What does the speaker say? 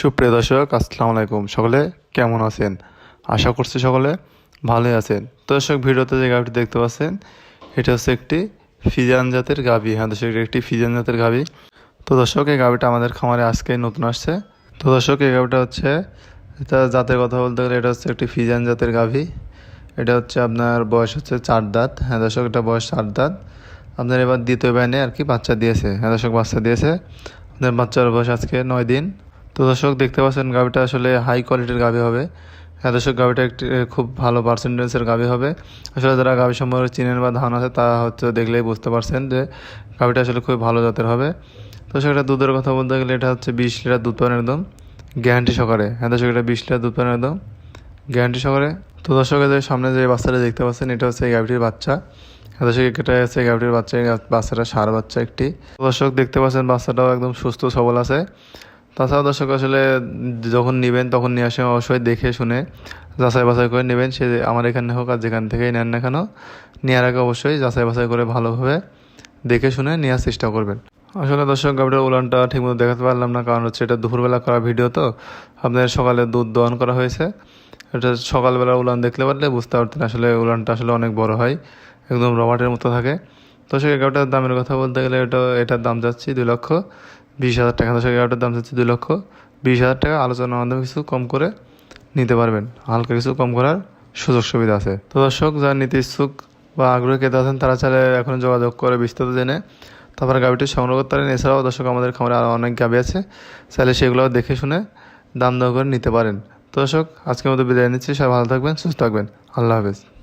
সুপ্রিয় দর্শক, আসসালামু আলাইকুম। সকলে কেমন আছেন? আশা করছি সকলে ভালোই আছেন। দর্শক, ভিডিওতে যে গাভিটি দেখতে পাচ্ছেন, এটা হচ্ছে একটি ফিজান জাতের গাভি হ্যাঁ দর্শক একটি ফিজান জাতের গাভি তো দর্শক, এই গাভিটা আমাদের খামারে আজকে নতুন আসছে। তো দর্শক, এই গাভিটা হচ্ছে, এটা জাতের কথা বলতে গেলে এটা হচ্ছে একটি ফিজান জাতের গাভি এটা হচ্ছে আপনার বয়স হচ্ছে চার দাঁত। হ্যাঁ দর্শক, এটা বয়স চার দাঁত। আপনার এবার দ্বিতীয় ব্যানে আর কি বাচ্চা দিয়েছে। হ্যাঁ দর্শক, বাচ্চা দিয়েছে। আপনার বাচ্চার বয়স আজকে নয় দিন। তো দর্শক দেখতে পাচ্ছেন গাভিটা আসলে হাই কোয়ালিটির গাভি হবে। হ্যাঁ দর্শক গাভিটা একটি খুব ভালো পার্সেন্টেজের গাভি হবে। আসলে যারা গাভি সম্পর্কে চিনেন বা ধান আছে তা হচ্ছে দেখলেই বুঝতে পারছেন যে গাভিটা আসলে খুব ভালো জাতের হবে। তো সেটা দুধের কথা বলতে গেলে এটা হচ্ছে বিশ লিটার দুধ পান একদম গ্যারান্টি সহকারে। হ্যাঁ দর্শক, এটা বিশ লিটার দুধ পান একদম গ্যারান্টি সহকারে। তো দর্শক, এই যে সামনে যে বাচ্চাটা দেখতে পাচ্ছেন, এটা হচ্ছে এই গাভিটির বাচ্চা। হ্যাঁ দর্শক এটা হচ্ছে গাভিটির বাচ্চা বাচ্চাটা সার বাচ্চা একটি। দর্শক, দেখতে পাচ্ছেন বাচ্চাটাও একদম সুস্থ সবল আছে। তাছাড়া দর্শক আসলে যখন নেবেন, তখন নিয়ে আসে, অবশ্যই দেখে শুনে, যাচাই বাছাই করে নেবেন। সে আমার এখানে হোক আর যেখান থেকেই নেন না কেন, নেওয়ার আগে অবশ্যই যাচাই বাছাই করে ভালোভাবে দেখে শুনে নেওয়ার চেষ্টা করবেন। আসলে দর্শক গাভীটার উলানটা ঠিকমতো দেখাতে পারলাম না, কারণ হচ্ছে এটা দুপুরবেলা করা ভিডিও তো। আপনাদের সকালে দুধ দহন করা হয়েছে। এটা সকালবেলা উলান দেখলে পারলে বুঝতে পারতেন আসলে উলানটা আসলে অনেক বড় হয়, একদম রবার্টের মতো থাকে। তো সেই গাভীটার দামের কথা বলতে গেলে এটা, এটার দাম যাচ্ছি দুই লক্ষ। বিশ হাজার টাকা সেই গাভীটার দাম যাচ্ছে দুই লক্ষ। বিশ হাজার টাকা আলোচনার মাধ্যমে কিছু কম করে নিতে পারবেন। হালকা কিছু কম করার সুযোগ সুবিধা আছে। তো দর্শক, যারা নিতে ইচ্ছুক বা আগ্রহী ক্রেতা আছেন, তারা চাইলে এখন যোগাযোগ করে বিস্তারিত জেনে তারপরে গাভিটি সংগ্রহ করতে পারেন। এছাড়াও দর্শক, আমাদের খামারে আরও অনেক গাভি আছে। চাইলে সেগুলো দেখে শুনে দাম দর করে নিতে পারেন। তো দর্শক, আজকের মতো বিদায় নিচ্ছি। সবাই ভালো থাকবেন, সুস্থ থাকবেন। আল্লাহ হাফেজ।